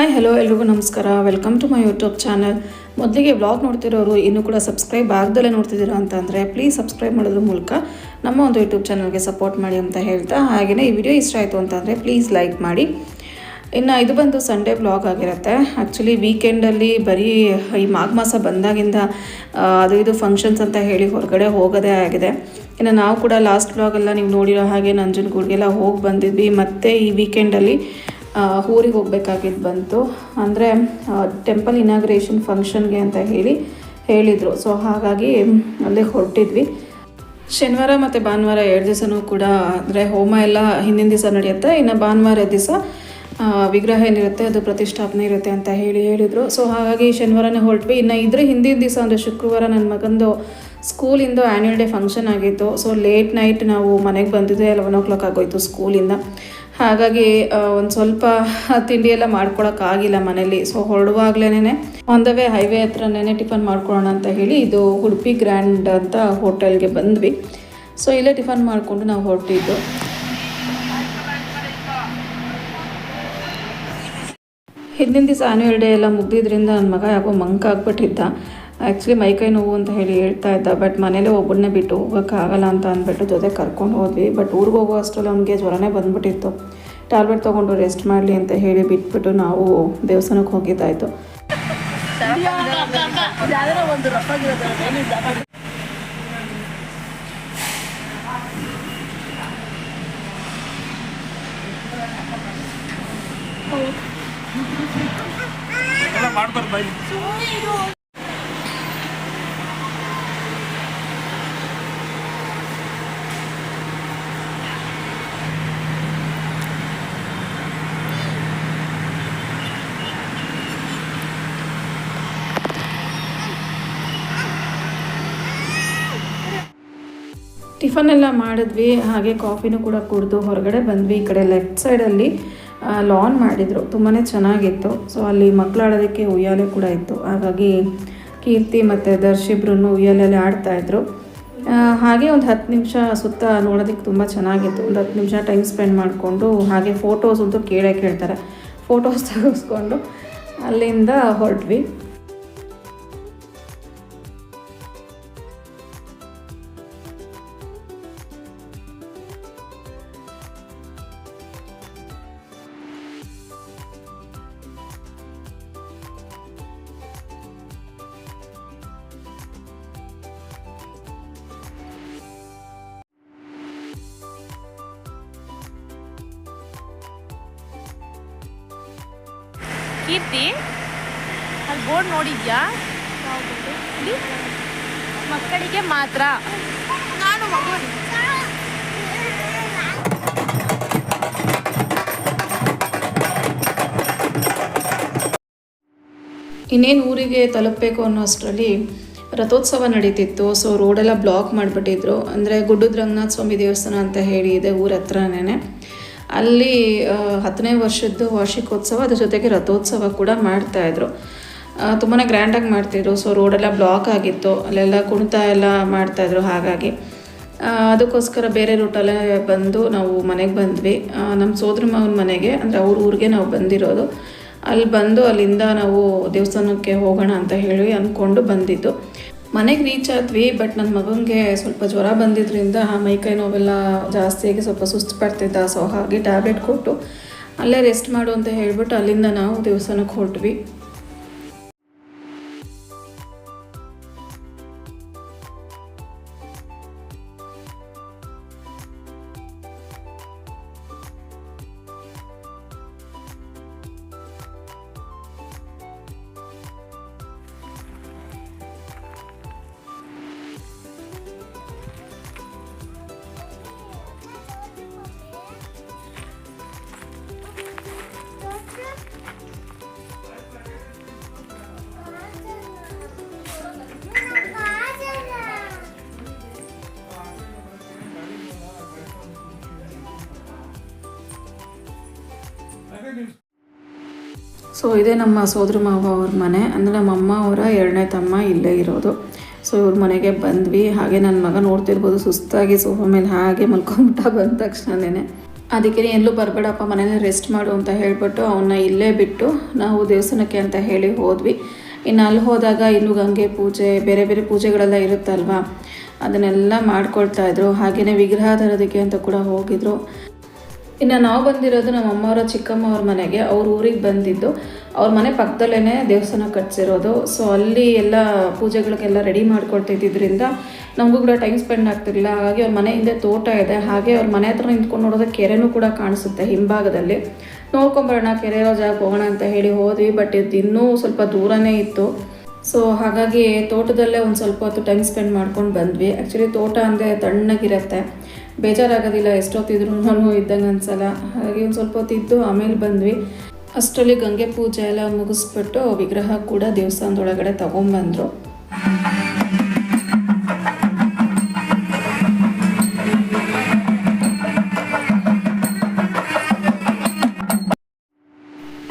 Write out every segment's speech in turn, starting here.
Hi hello ಎಲ್ರಿಗೂ ನಮಸ್ಕಾರ. Welcome to my YouTube channel ಮೊದಲಿಗೆ ಬ್ಲಾಗ್ ನೋಡ್ತಿರೋರು ಇನ್ನೂ ಕೂಡ ಸಬ್ಸ್ಕ್ರೈಬ್ ಆಗದಲ್ಲೇ ನೋಡ್ತಿದ್ದೀರಾ ಅಂತಂದರೆ ಪ್ಲೀಸ್ ಸಬ್ಸ್ಕ್ರೈಬ್ ಮಾಡೋದ್ರ ಮೂಲಕ ನಮ್ಮ ಒಂದು ಯೂಟ್ಯೂಬ್ ಚಾನಲ್ಗೆ ಸಪೋರ್ಟ್ ಮಾಡಿ ಅಂತ ಹೇಳ್ತಾ ಹಾಗೆಯೇ ಈ ವಿಡಿಯೋ ಇಷ್ಟ ಆಯಿತು ಅಂತಂದರೆ ಪ್ಲೀಸ್ ಲೈಕ್ ಮಾಡಿ. ಇನ್ನು ಇದು ಬಂದು ಸಂಡೇ ಬ್ಲಾಗ್ ಆಗಿರುತ್ತೆ. ಆ್ಯಕ್ಚುಲಿ ವೀಕೆಂಡಲ್ಲಿ ಬರೀ ಈ ಮಾಘ ಮಾಸ ಬಂದಾಗಿಂದ ಅದು ಇದು ಫಂಕ್ಷನ್ಸ್ ಅಂತ ಹೇಳಿ ಹೊರಗಡೆ ಹೋಗೋದೇ ಆಗಿದೆ. ಇನ್ನು ನಾವು ಕೂಡ ಲಾಸ್ಟ್ ಬ್ಲಾಗೆಲ್ಲ ನೀವು ನೋಡಿರೋ ಹಾಗೆ ನಂಜನಗೂಡ್ಗೆಲ್ಲ ಹೋಗಿ ಬಂದಿದ್ವಿ. ಮತ್ತು ಈ ವೀಕೆಂಡಲ್ಲಿ ಊರಿಗೆ ಹೋಗ್ಬೇಕಾಗಿದ್ದು ಬಂತು. ಅಂದರೆ ಟೆಂಪಲ್ ಇನಾಗ್ರೇಷನ್ ಫಂಕ್ಷನ್ಗೆ ಅಂತ ಹೇಳಿ ಹೇಳಿದರು. ಸೊ ಹಾಗಾಗಿ ಅಲ್ಲೇ ಹೊರಟಿದ್ವಿ. ಶನಿವಾರ ಮತ್ತು ಭಾನುವಾರ ಎರಡು ದಿವಸನೂ ಕೂಡ, ಅಂದರೆ ಹೋಮ ಎಲ್ಲ ಹಿಂದಿನ ದಿವಸ ನಡೆಯುತ್ತೆ. ಇನ್ನು ಭಾನುವಾರ ದಿವಸ ವಿಗ್ರಹ ಏನಿರುತ್ತೆ, ಅದು ಪ್ರತಿಷ್ಠಾಪನೆ ಇರುತ್ತೆ ಅಂತ ಹೇಳಿ ಹೇಳಿದರು. ಸೊ ಹಾಗಾಗಿ ಶನಿವಾರನೇ ಹೊರಟ್ವಿ. ಇನ್ನು ಇದ್ರ ಹಿಂದಿನ ದಿವಸ, ಅಂದರೆ ಶುಕ್ರವಾರ ನನ್ನ ಮಗಂದು ಸ್ಕೂಲಿಂದ ಆ್ಯನ್ಯುವಲ್ ಡೇ ಫಂಕ್ಷನ್ ಆಗಿತ್ತು. ಸೊ ಲೇಟ್ ನೈಟ್ ನಾವು ಮನೆಗೆ ಬಂದಿದ್ದೆ ಲೆವೆನ್ ಓ ಕ್ಲಾಕ್ ಆಗೋಯ್ತು ಸ್ಕೂಲಿಂದ. ಹಾಗಾಗಿ ಒಂದು ಸ್ವಲ್ಪ ತಿಂಡಿ ಎಲ್ಲ ಮಾಡ್ಕೊಳಕ್ಕಾಗಿಲ್ಲ ಮನೇಲಿ. ಸೊ ಹೊರಡುವಾಗ್ಲೇ ಆನ್ ದ ವೇ ಹೈವೇ ಹತ್ರನೇ ಟಿಫನ್ ಮಾಡ್ಕೊಳ್ಳೋಣ ಅಂತ ಹೇಳಿ ಇದು ಉಡುಪಿ ಗ್ರ್ಯಾಂಡ್ ಅಂತ ಹೋಟೆಲ್ಗೆ ಬಂದ್ವಿ. ಸೊ ಇಲ್ಲೇ ಟಿಫನ್ ಮಾಡಿಕೊಂಡು ನಾವು ಹೊರಟಿದ್ದು. ಹಿಂದಿನ ದಿವಸ ಆ್ಯನ್ಯುವಲ್ ಡೇ ಎಲ್ಲ ಮುಗ್ದಿದ್ರಿಂದ ನನ್ನ ಮಗ ಯಾಕೋ ಮಂಕ್ ಆಗ್ಬಿಟ್ಟಿದ್ದ ಆ್ಯಕ್ಚುಲಿ ಮೈಕೈ ನೋವು ಅಂತ ಹೇಳಿ ಹೇಳ್ತಾ ಇದ್ದ. ಬಟ್ ಮನೇಲೇ ಒಬ್ಬಳನ್ನೇ ಬಿಟ್ಟು ಹೋಗೋಕ್ಕಾಗಲ್ಲ ಅಂತ ಅಂದ್ಬಿಟ್ಟು ಜೊತೆ ಕರ್ಕೊಂಡು ಹೋದ್ವಿ. ಬಟ್ ಊರಿಗೆ ಹೋಗೋ ಅಷ್ಟರಲ್ಲಿ ಅವನಿಗೆ ಜ್ವರನೇ ಬಂದ್ಬಿಟ್ಟಿತ್ತು. ಟ್ಯಾಬ್ಲೆಟ್ ತೊಗೊಂಡು ರೆಸ್ಟ್ ಮಾಡಲಿ ಅಂತ ಹೇಳಿ ಬಿಟ್ಬಿಟ್ಟು ನಾವು ದೇವಸ್ಥಾನಕ್ಕೆ ಹೋಗಿದ್ದಾಯಿತು. ಟಿಫನ್ ಎಲ್ಲ ಮಾಡಿದ್ವಿ, ಹಾಗೆ ಕಾಫಿನೂ ಕೂಡ ಕುಡಿದು ಹೊರಗಡೆ ಬಂದ್ವಿ. ಈ ಕಡೆ ಲೆಫ್ಟ್ ಸೈಡಲ್ಲಿ ಲಾನ್ ಮಾಡಿದರು. ತುಂಬಾ ಚೆನ್ನಾಗಿತ್ತು. ಸೊ ಅಲ್ಲಿ ಮಕ್ಕಳಾಡೋದಕ್ಕೆ ಉಯ್ಯಾಲೆ ಕೂಡ ಇತ್ತು. ಹಾಗಾಗಿ ಕೀರ್ತಿ ಮತ್ತು ದರ್ಶಿಬ್ರು ಉಯ್ಯಾಲೆಯಲ್ಲಿ ಆಡ್ತಾಯಿದ್ರು ಹಾಗೆ ಒಂದು ಹತ್ತು ನಿಮಿಷ ಸುತ್ತ ನೋಡೋದಕ್ಕೆ ತುಂಬ ಚೆನ್ನಾಗಿತ್ತು. ಒಂದು ಹತ್ತು ನಿಮಿಷ ಟೈಮ್ ಸ್ಪೆಂಡ್ ಮಾಡಿಕೊಂಡು, ಹಾಗೆ ಫೋಟೋಸ್ ಅಂತೂ ಕೇಳೇ ಕೇಳ್ತಾರೆ. ಫೋಟೋಸ್ ತೆಗೆಸ್ಕೊಂಡು ಅಲ್ಲಿಂದ ಹೊರಟ್ವಿ. ಕೀರ್ತಿ? ಅಲ್ಲಿ ಬೋರ್ಡ್ ನೋಡಿದ್ಯಾ? ಇಲ್ಲಿ? ಮಕ್ಕಳಿಗೆ ಮಾತ್ರ. ನಾನು ಇನ್ನೇನು ಊರಿಗೆ ತಲುಪಬೇಕು ಅನ್ನೋ ಅಷ್ಟರಲ್ಲಿ ರಥೋತ್ಸವ ನಡೀತಿತ್ತು. ಸೊ ರೋಡೆಲ್ಲ ಬ್ಲಾಕ್ ಮಾಡಿಬಿಟ್ಟಿದ್ರು. ಅಂದರೆ ಗುಡ್ಡದ ರಂಗನಾಥ ಸ್ವಾಮಿ ದೇವಸ್ಥಾನ ಅಂತ ಹೇಳಿ ಇದೆ ಊರ ಹತ್ರನೇ ಅಲ್ಲಿ ಹತ್ತನೇ ವರ್ಷದ ವಾರ್ಷಿಕೋತ್ಸವ, ಅದ್ರ ಜೊತೆಗೆ ರಥೋತ್ಸವ ಕೂಡ ಮಾಡ್ತಾಯಿದ್ರು ತುಂಬಾ ಗ್ರ್ಯಾಂಡಾಗಿ ಮಾಡ್ತಿದ್ರು. ಸೊ ರೋಡೆಲ್ಲ ಬ್ಲಾಕ್ ಆಗಿತ್ತು. ಅಲ್ಲೆಲ್ಲ ಕುಣಿತ ಎಲ್ಲ ಮಾಡ್ತಾಯಿದ್ರು ಹಾಗಾಗಿ. ಅದಕ್ಕೋಸ್ಕರ ಬೇರೆ ರೂಟಲ್ಲೇ ಬಂದು ನಾವು ಮನೆಗೆ ಬಂದ್ವಿ. ನಮ್ಮ ಸೋದರ ಮಗನ ಮನೆಗೆ, ಅಂದರೆ ಅವ್ರ ಊರಿಗೆ ನಾವು ಬಂದಿರೋದು. ಅಲ್ಲಿ ಬಂದು ಅಲ್ಲಿಂದ ನಾವು ದೇವಸ್ಥಾನಕ್ಕೆ ಹೋಗೋಣ ಅಂತ ಹೇಳಿ ಅಂದ್ಕೊಂಡು ಬಂದಿದ್ದು. ಮನೆಗೆ ರೀಚ್ ಆದ್ವಿ ಬಟ್ ನನ್ನ ಮಗನಿಗೆ ಸ್ವಲ್ಪ ಜ್ವರ ಬಂದಿದ್ರಿಂದ ಮೈಕೈ ನೋವೆಲ್ಲ ಜಾಸ್ತಿಯಾಗಿ ಸ್ವಲ್ಪ ಸುಸ್ತು ಪಡ್ತಿದ್ದ ಸೊ ಹಾಗೆ ಟ್ಯಾಬ್ಲೆಟ್ ಕೊಟ್ಟು ಅಲ್ಲೇ ರೆಸ್ಟ್ ಮಾಡು ಅಂತ ಹೇಳಿಬಿಟ್ಟು ಅಲ್ಲಿಂದ ನಾವು ದೇವಸ್ಥಾನಕ್ಕೆ ಹೊರಟ್ವಿ. ಸೊ ಇದೇ ನಮ್ಮ ಸೋದರ ಮಾವ ಅವ್ರ ಮನೆ. ಅಂದರೆ ನಮ್ಮ ಅಮ್ಮ ಅವರ ಎರಡನೇ ತಮ್ಮ ಇಲ್ಲೇ ಇರೋದು. ಸೊ ಇವ್ರ ಮನೆಗೆ ಬಂದ್ವಿ. ಹಾಗೆ ನನ್ನ ಮಗ ನೋಡ್ತಿರ್ಬೋದು, ಸುಸ್ತಾಗಿ ಸೋಫಾ ಮೇಲೆ ಹಾಗೆ ಮಲ್ಕೊಂಬಿಟ್ಟ ಬಂದ ತಕ್ಷಣನೇ. ಅದಕ್ಕೆ ಎಲ್ಲೂ ಬರಬೇಡಪ್ಪ, ಮನೇಲಿ ರೆಸ್ಟ್ ಮಾಡು ಅಂತ ಹೇಳಿಬಿಟ್ಟು ಅವನ್ನ ಇಲ್ಲೇ ಬಿಟ್ಟು ನಾವು ದೇವಸ್ಥಾನಕ್ಕೆ ಅಂತ ಹೇಳಿ ಹೋದ್ವಿ. ಇನ್ನು ಅಲ್ಲಿ ಹೋದಾಗ ಇನ್ನು ಗಂಗೆ ಪೂಜೆ, ಬೇರೆ ಬೇರೆ ಪೂಜೆಗಳೆಲ್ಲ ಇರುತ್ತಲ್ವ? ಅದನ್ನೆಲ್ಲ ಮಾಡ್ಕೊಳ್ತಾ ಇದ್ರು. ಹಾಗೆಯೇ ವಿಗ್ರಹ ತರೋದಕ್ಕೆ ಅಂತ ಕೂಡ ಹೋಗಿದ್ರು. ಇನ್ನು ನಾವು ಬಂದಿರೋದು ನಮ್ಮ ಅಮ್ಮವರ ಚಿಕ್ಕಮ್ಮ ಅವ್ರ ಮನೆಗೆ. ಅವ್ರ ಊರಿಗೆ ಬಂದಿದ್ದು. ಅವ್ರ ಮನೆ ಪಕ್ಕದಲ್ಲೇ ದೇವಸ್ಥಾನ ಕಟ್ಸಿರೋದು. ಸೊ ಅಲ್ಲಿ ಎಲ್ಲ ಪೂಜೆಗಳಿಗೆಲ್ಲ ರೆಡಿ ಮಾಡ್ಕೊಳ್ತಿದ್ದಿದ್ದರಿಂದ ನಮಗೂ ಕೂಡ ಟೈಮ್ ಸ್ಪೆಂಡ್ ಆಗ್ತಿರಲಿಲ್ಲ. ಹಾಗಾಗಿ ಅವ್ರ ಮನೆ ಹಿಂದೆ ತೋಟ ಇದೆ. ಹಾಗೆ ಅವ್ರ ಮನೆ ಹತ್ರ ನಿಂತ್ಕೊಂಡು ನೋಡೋದಕ್ಕೆ ಕೆರೆನೂ ಕೂಡ ಕಾಣಿಸುತ್ತೆ ಹಿಂಭಾಗದಲ್ಲಿ. ನೋಡ್ಕೊಂಬರೋಣ, ಕೆರೆ ಜಾಗಕ್ಕೆ ಹೋಗೋಣ ಅಂತ ಹೇಳಿ ಹೋದ್ವಿ. ಬಟ್ ಇದು ಇನ್ನೂ ಸ್ವಲ್ಪ ದೂರನೇ ಇತ್ತು. ಸೊ ಹಾಗಾಗಿ ತೋಟದಲ್ಲೇ ಒಂದು ಸ್ವಲ್ಪ ಹೊತ್ತು ಟೈಮ್ ಸ್ಪೆಂಡ್ ಮಾಡ್ಕೊಂಡು ಬಂದ್ವಿ. ಆ್ಯಕ್ಚುಲಿ ತೋಟ ಅಂದರೆ ತಣ್ಣಗಿರತ್ತೆ. ಬೇಜಾರಾಗೋದಿಲ್ಲ ಎಷ್ಟೊತ್ತಿದ್ರು ನಾನು ಇದ್ದಂಗೆ ಅನ್ಸಲ್ಲ. ಹಾಗೆ ಒಂದು ಸ್ವಲ್ಪ ಹೊತ್ತಿದ್ದು ಆಮೇಲೆ ಬಂದ್ವಿ. ಅಷ್ಟರಲ್ಲಿ ಗಂಗೆ ಪೂಜೆ ಎಲ್ಲ ಮುಗಿಸ್ಬಿಟ್ಟು ವಿಗ್ರಹ ಕೂಡ ದೇವಸ್ಥಾನದೊಳಗಡೆ ತೊಗೊಂಬಂದರು.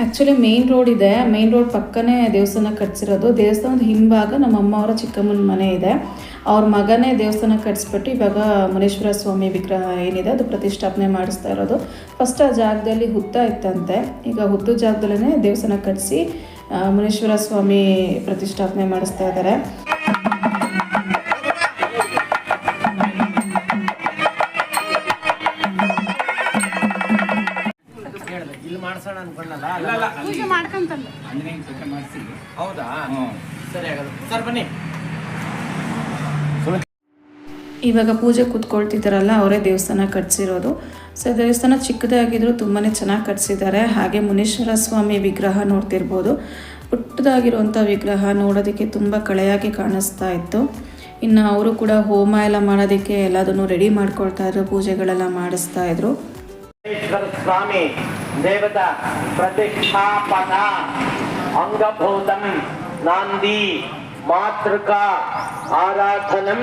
ಆ್ಯಕ್ಚುಲಿ ಮೇನ್ ರೋಡ್ ಇದೆ. ಮೇನ್ ರೋಡ್ ಪಕ್ಕನೇ ದೇವಸ್ಥಾನ ಕಟ್ಸಿರೋದು. ದೇವಸ್ಥಾನದ ಹಿಂಭಾಗ ನಮ್ಮ ಅಮ್ಮ ಅವರ ಚಿಕ್ಕಮ್ಮನ ಮನೆ ಇದೆ. ಅವ್ರ ಮಗನೇ ದೇವಸ್ಥಾನ ಕಟ್ಸ್ಬಿಟ್ಟು ಇವಾಗ ಮುನೇಶ್ವರ ಸ್ವಾಮಿ ವಿಗ್ರಹ ಏನಿದೆ ಅದು ಪ್ರತಿಷ್ಠಾಪನೆ ಮಾಡಿಸ್ತಾ ಇರೋದು. ಫಸ್ಟ್ ಆ ಜಾಗದಲ್ಲಿ ಹುತ್ತ ಇತ್ತಂತೆ. ಈಗ ಹುತ್ತು ಜಾಗದಲ್ಲೇ ದೇವಸ್ಥಾನ ಕಟ್ಟಿಸಿ ಮುನೇಶ್ವರ ಸ್ವಾಮಿ ಪ್ರತಿಷ್ಠಾಪನೆ ಮಾಡಿಸ್ತಾ ಇದ್ದಾರೆ ಹೌದಾ? ಸರ್ ಬನ್ನಿ. ಇವಾಗ ಪೂಜೆ ಕೂತ್ಕೊಳ್ತಿದ್ದಾರಲ್ಲ ಅವರೇ ದೇವಸ್ಥಾನ ಕಟ್ಸಿರೋದು. ಸೊ ದೇವಸ್ಥಾನ ಚಿಕ್ಕದಾಗಿದ್ರು ತುಂಬಾ ಚೆನ್ನಾಗಿ ಕಟ್ಸಿದ್ದಾರೆ. ಹಾಗೆ ಮುನೀಶ್ವರ ಸ್ವಾಮಿ ವಿಗ್ರಹ ನೋಡ್ತಿರ್ಬೋದು. ಪುಟ್ಟದಾಗಿರುವಂಥ ವಿಗ್ರಹ ನೋಡೋದಕ್ಕೆ ತುಂಬ ಕಳೆಯಾಗಿ ಕಾಣಿಸ್ತಾ ಇತ್ತು. ಇನ್ನು ಅವರು ಕೂಡ ಹೋಮ ಎಲ್ಲ ಮಾಡೋದಕ್ಕೆ ಎಲ್ಲದನ್ನು ರೆಡಿ ಮಾಡ್ಕೊಳ್ತಾ ಇದ್ರು, ಪೂಜೆಗಳೆಲ್ಲ ಮಾಡಿಸ್ತಾ ಇದ್ರು. ಸ್ವಾಮಿ, ದೇವತಾ ಪ್ರತಿಷ್ಠಾಪನ ಅಂಗಭೂತಂ ನಾಂದಿ, ಮಾತೃಕ, ಆರಾಧನಂ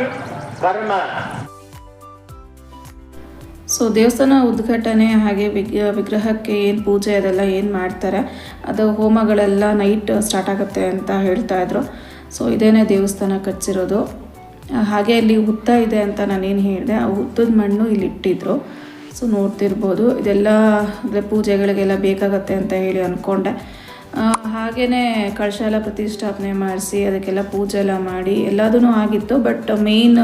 ಸೊ ದೇವಸ್ಥಾನ ಉದ್ಘಾಟನೆ ಹಾಗೆ ವಿಗ್, ವಿಗ್ರಹಕ್ಕೆ ಏನು ಪೂಜೆ ಅದೆಲ್ಲ ಏನು ಮಾಡ್ತಾರೆ, ಅದು ಹೋಮಗಳೆಲ್ಲ ನೈಟ್ ಸ್ಟಾರ್ಟ್ ಆಗುತ್ತೆ ಅಂತ ಹೇಳ್ತಾ ಇದ್ರು. ಸೊ ಇದೇನೇ ದೇವಸ್ಥಾನ ಕಟ್ಸಿರೋದು ಹಾಗೆ ಇಲ್ಲಿ ಹುತ್ತ ಇದೆ ಅಂತ ನಾನೇನು ಹೇಳಿದೆ, ಆ ಹುತ್ತದ ಮಣ್ಣು ಇಲ್ಲಿ ಇಟ್ಟಿದ್ರು. ಸೊ ನೋಡ್ತಿರ್ಬೋದು. ಇದೆಲ್ಲ, ಅಂದರೆ ಪೂಜೆಗಳಿಗೆಲ್ಲ ಬೇಕಾಗತ್ತೆ ಅಂತ ಹೇಳಿ ಅಂದ್ಕೊಂಡೆ ಹಾಗೆಯೇ ಕಳಶ ಎಲ್ಲ ಪ್ರತಿಷ್ಠಾಪನೆ ಮಾಡಿಸಿ, ಅದಕ್ಕೆಲ್ಲ ಪೂಜೆ ಎಲ್ಲ ಮಾಡಿ ಎಲ್ಲದೂ ಆಗಿತ್ತು ಬಟ್ ಮೇನ್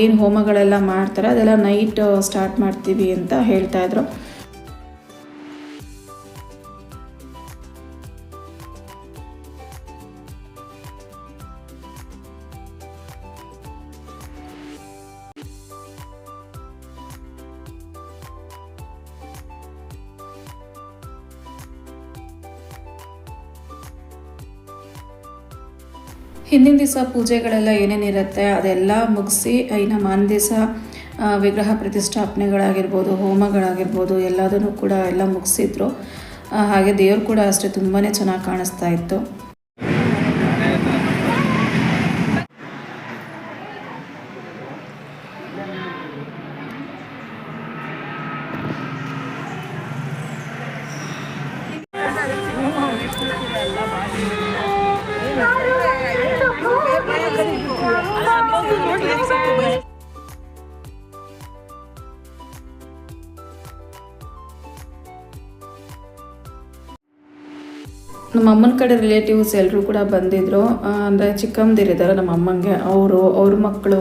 ಏನು ಹೋಮಗಳೆಲ್ಲ ಮಾಡ್ತಾರೆ, ಅದೆಲ್ಲ ನೈಟ್ ಸ್ಟಾರ್ಟ್ ಮಾಡ್ತೀವಿ ಅಂತ ಹೇಳ್ತಾ ಹಿಂದಿನ ದಿವಸ ಪೂಜೆಗಳೆಲ್ಲ ಏನೇನಿರುತ್ತೆ ಅದೆಲ್ಲ ಮುಗಿಸಿ ಇನ್ನು ಮಾನ ದಿವಸ ವಿಗ್ರಹ ಪ್ರತಿಷ್ಠಾಪನೆಗಳಾಗಿರ್ಬೋದು, ಹೋಮಗಳಾಗಿರ್ಬೋದು, ಎಲ್ಲದನ್ನು ಕೂಡ ಎಲ್ಲ ಮುಗಿಸಿದ್ರು. ಹಾಗೆ ದೇವರು ಕೂಡ ಅಷ್ಟೇ ತುಂಬಾ ಚೆನ್ನಾಗಿ ಕಾಣಿಸ್ತಾ ಇತ್ತು. ನಮ್ಮ ಅಮ್ಮನ ಕಡೆ ರಿಲೇಟಿವ್ಸ್ ಎಲ್ಲರೂ ಕೂಡ ಬಂದಿದ್ದರು ಅಂದರೆ ಚಿಕ್ಕಮ್ಮದಿರಿದ್ದಾರೆ ನಮ್ಮ ಅಮ್ಮಂಗೆ, ಅವರು, ಅವ್ರ ಮಕ್ಕಳು,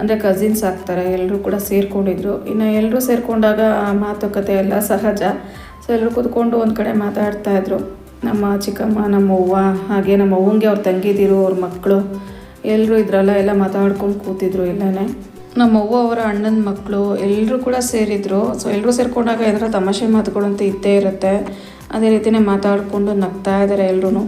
ಅಂದರೆ ಕಸಿನ್ಸ್ ಆಗ್ತಾರೆ ಎಲ್ಲರೂ ಕೂಡ ಸೇರಿಕೊಂಡಿದ್ರು. ಇನ್ನು ಎಲ್ಲರೂ ಸೇರಿಕೊಂಡಾಗ ಮಾತುಕತೆ ಎಲ್ಲ ಸಹಜ. ಸೊ ಎಲ್ಲರೂ ಕೂತ್ಕೊಂಡು ಒಂದು ಕಡೆ ಮಾತಾಡ್ತಾ ಇದ್ರು. ನಮ್ಮ ಚಿಕ್ಕಮ್ಮ, ನಮ್ಮ ಅವ್ವ, ಹಾಗೆ ನಮ್ಮ ಅವ್ವಂಗೆ ಅವ್ರ ತಂಗಿದಿರು, ಅವ್ರ ಮಕ್ಕಳು ಎಲ್ಲರೂ ಇದ್ರಲ್ಲ, ಎಲ್ಲ ಮಾತಾಡ್ಕೊಂಡು ಕೂತಿದ್ರು ಇಲ್ಲೇ ನಮ್ಮ ಅವ್ವ ಅವರ ಅಣ್ಣನ ಮಕ್ಕಳು ಎಲ್ಲರೂ ಕೂಡ ಸೇರಿದ್ರು. ಸೊ ಎಲ್ಲರೂ ಸೇರಿಕೊಂಡಾಗ ಏನಾರ ತಮಾಷೆ ಮಾತುಗಳಂತೂ ಇದ್ದೇ ಇರುತ್ತೆ. ಅದೇ ರೀತಿನೇ ಮಾತಾಡಿಕೊಂಡು ನಗ್ತಾ ಇದ್ದಾರೆ ಎಲ್ಲರೂ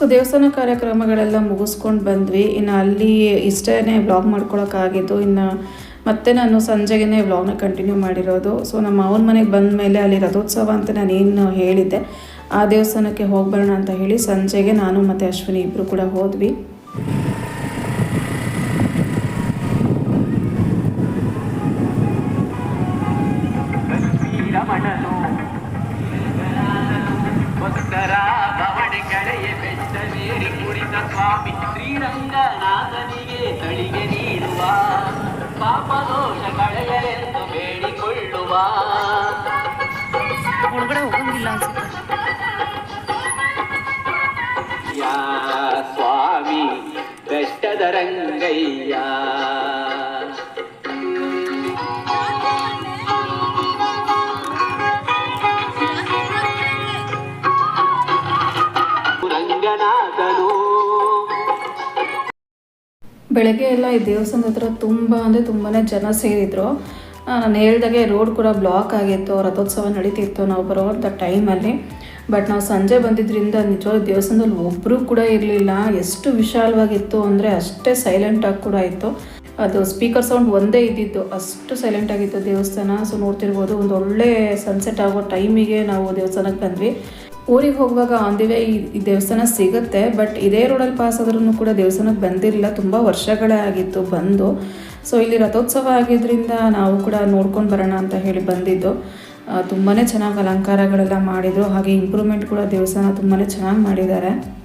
ಸೊ ದೇವಸ್ಥಾನ ಕಾರ್ಯಕ್ರಮಗಳೆಲ್ಲ ಮುಗಿಸ್ಕೊಂಡು ಬಂದ್ವಿ. ಇನ್ನು ಅಲ್ಲಿ ಇಷ್ಟೇ ಬ್ಲಾಗ್ ಮಾಡ್ಕೊಳಕ್ಕಾಗಿದ್ದು. ಇನ್ನು ಮತ್ತೆ ನಾನು ಸಂಜೆಗೇ ವ್ಲಾಗ್ನ ಕಂಟಿನ್ಯೂ ಮಾಡಿರೋದು. ಸೊ ನಮ್ಮ ಅವ್ರ ಮನೆಗೆ ಬಂದ ಮೇಲೆ ಅಲ್ಲಿ ರಥೋತ್ಸವ ಅಂತ ನಾನೇನು ಹೇಳಿದ್ದೆ. ಆ ದೇವಸ್ಥಾನಕ್ಕೆ ಹೋಗ್ಬರೋಣ ಅಂತ ಹೇಳಿ ಸಂಜೆಗೆ ನಾನು ಮತ್ತು ಅಶ್ವಿನಿ ಇಬ್ಬರು ಕೂಡ ಹೋದ್ವಿ. ಬೆಳಗ್ಗೆ ಎಲ್ಲ ಈ ದೇವಸ್ಥಾನದ ಹತ್ರ ತುಂಬ ಅಂದರೆ ತುಂಬಾ ಜನ ಸೇರಿದ್ರು. ನಾನು ಹೇಳ್ದಾಗೆ ರೋಡ್ ಕೂಡ ಬ್ಲಾಕ್ ಆಗಿತ್ತು, ರಥೋತ್ಸವ ನಡೀತಿತ್ತು ನಾವು ಬರೋವಂಥ ಟೈಮಲ್ಲಿ ಬಟ್ ನಾವು ಸಂಜೆ ಬಂದಿದ್ದರಿಂದ ನಿಜವಾದ ದೇವಸ್ಥಾನದಲ್ಲಿ ಒಬ್ಬರು ಕೂಡ ಇರಲಿಲ್ಲ. ಎಷ್ಟು ವಿಶಾಲವಾಗಿತ್ತು ಅಂದರೆ ಅಷ್ಟೇ ಸೈಲೆಂಟಾಗಿ ಕೂಡ ಇತ್ತು. ಅದು ಸ್ಪೀಕರ್ ಸೌಂಡ್ ಒಂದೇ ಇದ್ದಿತ್ತು ಅಷ್ಟು ಸೈಲೆಂಟ್ ಆಗಿತ್ತು ದೇವಸ್ಥಾನ. ಸೊ ನೋಡ್ತಿರ್ಬೋದು ಒಂದು ಒಳ್ಳೆ ಸನ್ಸೆಟ್ ಆಗೋ ಟೈಮಿಗೆ ನಾವು ದೇವಸ್ಥಾನಕ್ಕೆ ಬಂದ್ವಿ. ಊರಿಗೆ ಹೋಗುವಾಗ ಆನ್ ದಿ ವೇ ಈ ದೇವಸ್ಥಾನ ಸಿಗುತ್ತೆ ಬಟ್ ಇದೇ ರೋಡಲ್ಲಿ ಪಾಸ್ ಆದ್ರೂ ಕೂಡ ದೇವಸ್ಥಾನಕ್ಕೆ ಬಂದಿರಲಿಲ್ಲ. ತುಂಬ ವರ್ಷಗಳೇ ಆಗಿತ್ತು ಬಂದು. ಸೊ ಇಲ್ಲಿ ರಥೋತ್ಸವ ಆಗಿದ್ದರಿಂದ ನಾವು ಕೂಡ ನೋಡ್ಕೊಂಡು ಬರೋಣ ಅಂತ ಹೇಳಿ ಬಂದಿದ್ದು. ತುಂಬಾ ಚೆನ್ನಾಗಿ ಅಲಂಕಾರಗಳೆಲ್ಲ ಮಾಡಿದರು. ಹಾಗೆ ಇಂಪ್ರೂವ್ಮೆಂಟ್ ಕೂಡ ದೇವಸ್ಥಾನ ತುಂಬಾ ಚೆನ್ನಾಗಿ ಮಾಡಿದ್ದಾರೆ.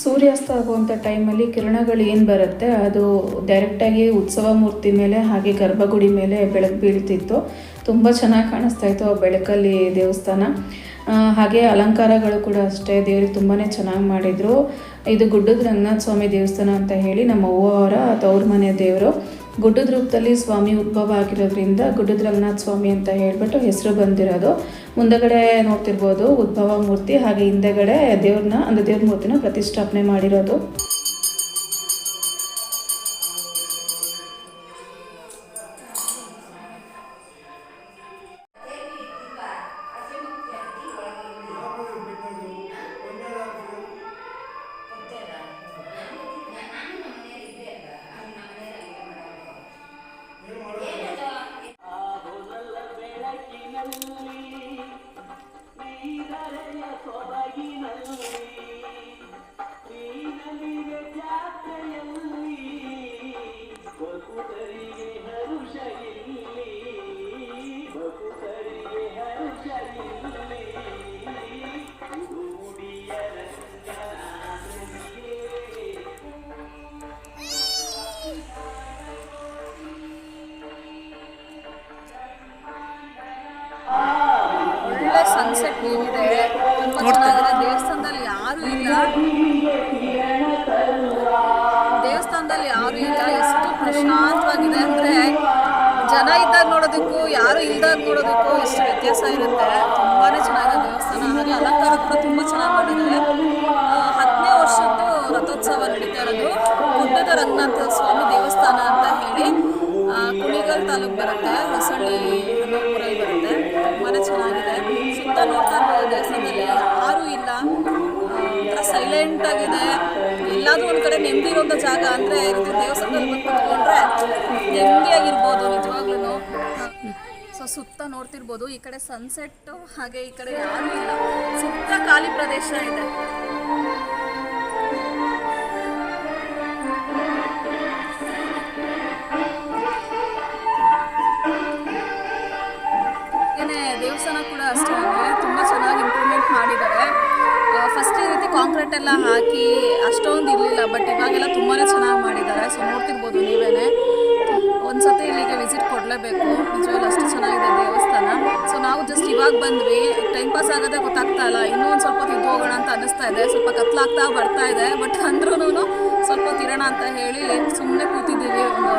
ಸೂರ್ಯಾಸ್ತ ಆಗುವಂಥ ಟೈಮಲ್ಲಿ ಕಿರಣಗಳು ಏನು ಬರುತ್ತೆ? ಅದು ಡೈರೆಕ್ಟಾಗಿ ಉತ್ಸವ ಮೂರ್ತಿ ಮೇಲೆ, ಹಾಗೆ ಗರ್ಭಗುಡಿ ಮೇಲೆ ಬೆಳಕು ಬೀಳ್ತಿತ್ತು. ತುಂಬ ಚೆನ್ನಾಗಿ ಕಾಣಿಸ್ತಾ ಇತ್ತು ಆ ಬೆಳಕಲ್ಲಿ ದೇವಸ್ಥಾನ. ಹಾಗೆ ಅಲಂಕಾರಗಳು ಕೂಡ ಅಷ್ಟೇ. ದೇವ್ರಿಗೆ ತುಂಬಾ ಚೆನ್ನಾಗಿ ಮಾಡಿದರು. ಇದು ಗುಡ್ಡದ ರಂಗನಾಥ ಸ್ವಾಮಿ ದೇವಸ್ಥಾನ ಅಂತ ಹೇಳಿ ನಮ್ಮ ಅವ್ವ ಅವರ ತವ್ರ ಮನೆ ದೇವರು. ಗುಡ್ಡದ ರೂಪದಲ್ಲಿ ಸ್ವಾಮಿ ಉದ್ಭವ ಆಗಿರೋದ್ರಿಂದ ಗುಡ್ಡದ ರಂಗನಾಥ ಸ್ವಾಮಿ ಅಂತ ಹೇಳ್ಬಿಟ್ಟು ಹೆಸರು ಬಂದಿರೋದು. ಮುಂದಗಡೆ ನೋಡ್ತಿರ್ಬೋದು ಉದ್ಭವ ಮೂರ್ತಿ, ಹಾಗೆ ಹಿಂದೆಗಡೆ ದೇವ್ರನ್ನ, ಅಂದರೆ ದೇವ್ರ ಮೂರ್ತಿನ ಪ್ರತಿಷ್ಠಾಪನೆ ಮಾಡಿರೋದು. ಒಳ್ಳೆ ಸನ್ಸೆಟ್ ತುಂಬ ಚೆನ್ನಾಗಿದೆ ದೇವಸ್ಥಾನದಲ್ಲಿ ಯಾರು ಇಲ್ಲ. ದೇವಸ್ಥಾನದಲ್ಲಿ ಯಾರು ಇಲ್ಲ. ಎಷ್ಟು ಪ್ರಶಾಂತವಾಗಿದೆ ಅಂದ್ರೆ ಜನ ಇದ್ದಾಗ ನೋಡೋದಕ್ಕೂ ಯಾರು ಇಲ್ದಾಗ ನೋಡೋದಕ್ಕೂ ಎಷ್ಟು ವ್ಯತ್ಯಾಸ ಇರುತ್ತೆ. ತುಂಬಾನೇ ಚೆನ್ನಾಗಿದೆ ದೇವಸ್ಥಾನ. ಹಾಗೆ ಅಲಂಕಾರ ಕೂಡ ತುಂಬ ಚೆನ್ನಾಗಿ ಮಾಡಿದ್ದಾರೆ. ಹತ್ತನೇ ವರ್ಷದ್ದು ರಥೋತ್ಸವ ನಡೀತಾ ಇರೋದು. ಗುಡ್ಡದ ರಂಗನಾಥ ಸ್ವಾಮಿ ದೇವಸ್ಥಾನ ಅಂತ ಹೇಳಿ ಕುಣಿಗಲ್ ತಾಲೂಕು ಬರುತ್ತೆ. ಹೊಸಳ್ಳಿ ಅನ್ನೋ ನೋಡ್ತಾ ಇರ್ಬೋದು ದೇವಸ್ಥಾನದಲ್ಲಿ ಯಾರೂ ಇಲ್ಲ. ಒಂಥರ ಸೈಲೆಂಟ್ ಆಗಿದೆ. ಎಲ್ಲಾದ್ರೂ ಒಂದು ಕಡೆ ನೆಮ್ಮದಿ ಇರೋಂಥ ಜಾಗ ಅಂದರೆ ಇದು ದೇವಸ್ಥಾನದಲ್ಲಿ ಬಂದು ಕುತ್ಕೊಂಡ್ರೆ ನೆಮ್ಮದಿಯಾಗಿರ್ಬೋದು ನಿಜವಾಗ್ಲೂ ಸೊ, ಸುತ್ತ ನೋಡ್ತಿರ್ಬೋದು, ಈ ಕಡೆ ಸನ್ಸೆಟ್ ಹಾಗೆ ಈ ಕಡೆ ಯಾರು ಇಲ್ಲ. ಸುತ್ತ ಖಾಲಿ ಪ್ರದೇಶ ಇದೆ. ಹಾಗೇನೆ ದೇವಸ್ಥಾನ ಕೂಡ ಅಷ್ಟೇ ತುಂಬ ಚೆನ್ನಾಗಿ ಇಂಪ್ರೂವ್ಮೆಂಟ್ ಮಾಡಿದ್ದಾರೆ. ಫಸ್ಟ್ ಈ ರೀತಿ ಕಾಂಕ್ರೀಟ್ ಎಲ್ಲ ಹಾಕಿ ಅಷ್ಟೊಂದು ಇರಲಿಲ್ಲ ಬಟ್ ಇವಾಗೆಲ್ಲ ತುಂಬಾ ಚೆನ್ನಾಗಿ ಮಾಡಿದ್ದಾರೆ. ಸೊ ನೋಡ್ತಿರ್ಬೋದು ನೀವೇ ಒಂದ್ಸತಿ ಇಲ್ಲಿಗೆ ವಿಸಿಟ್ ಕೊಡಲೇಬೇಕು. ನಿಜವಾಗ್ಲೂ ಅಷ್ಟು ಚೆನ್ನಾಗಿದೆ ದೇವಸ್ಥಾನ. ಸೊ ನಾವು ಜಸ್ಟ್ ಇವಾಗ ಬಂದ್ವಿ. ಟೈಮ್ ಪಾಸ್ ಆಗೋದೆ ಗೊತ್ತಾಗ್ತಾ ಇಲ್ಲ. ಇನ್ನೂ ಒಂದು ಸ್ವಲ್ಪ ಹೊತ್ತು ಹೋಗೋಣ ಅಂತ ಅನ್ನಿಸ್ತಾ ಇದೆ. ಸ್ವಲ್ಪ ಕತ್ಲಾಗ್ತಾ ಬರ್ತಾ ಇದೆ. ಬಟ್ ಅಂದ್ರೂ ಸ್ವಲ್ಪ ಹೊತ್ತು ಅಂತ ಹೇಳಿ ಸುಮ್ಮನೆ ಕೂತಿದ್ದೀವಿ. ಒಂದು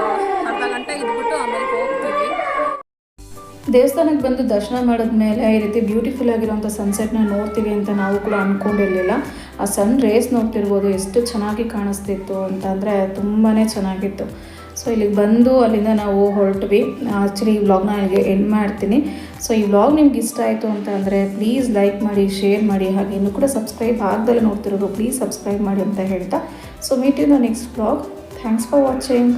ಅರ್ಧ ಗಂಟೆ ಇದ್ಬಿಟ್ಟು ಆಮೇಲೆ ಹೋಗ್ತೀವಿ ದೇವಸ್ಥಾನಕ್ಕೆ ಬಂದು ದರ್ಶನ ಮಾಡಿದ್ಮೇಲೆ ಈ ರೀತಿ ಬ್ಯೂಟಿಫುಲ್ ಆಗಿರೋಂಥ ಸನ್ಸೆಟ್ನ ನೋಡ್ತೀವಿ ಅಂತ ನಾವು ಕೂಡ ಅಂದ್ಕೊಂಡಿರಲಿಲ್ಲ ಆ ಸನ್ ರೇಸ್ ನೋಡ್ತಿರ್ಬೋದು, ಎಷ್ಟು ಚೆನ್ನಾಗಿ ಕಾಣಿಸ್ತಿತ್ತು ಅಂತ ಅಂದರೆ ತುಂಬಾ ಚೆನ್ನಾಗಿತ್ತು. ಸೊ ಇಲ್ಲಿಗೆ ಬಂದು ಅಲ್ಲಿಂದ ನಾವು ಹೊರಟ್ವಿ. ಆ್ಯಕ್ಚುಲಿ ಈ ವ್ಲಾಗ್ನ ನನಗೆ ಎಂಡ್ ಮಾಡ್ತೀನಿ. ಸೊ ಈ ವ್ಲಾಗ್ ನಿಮ್ಗೆ ಇಷ್ಟ ಆಯಿತು ಅಂತ ಅಂದರೆ ಪ್ಲೀಸ್ ಲೈಕ್ ಮಾಡಿ ಶೇರ್ ಮಾಡಿ, ಹಾಗೆ ಇನ್ನೂ ಕೂಡ ಸಬ್ಸ್ಕ್ರೈಬ್ ಆಗ್ದಲ್ಲೇ ನೋಡ್ತಿರೋರು ಪ್ಲೀಸ್ ಸಬ್ಸ್ಕ್ರೈಬ್ ಮಾಡಿ ಅಂತ ಹೇಳ್ತಾ. So meet you in next vlog thanks for watching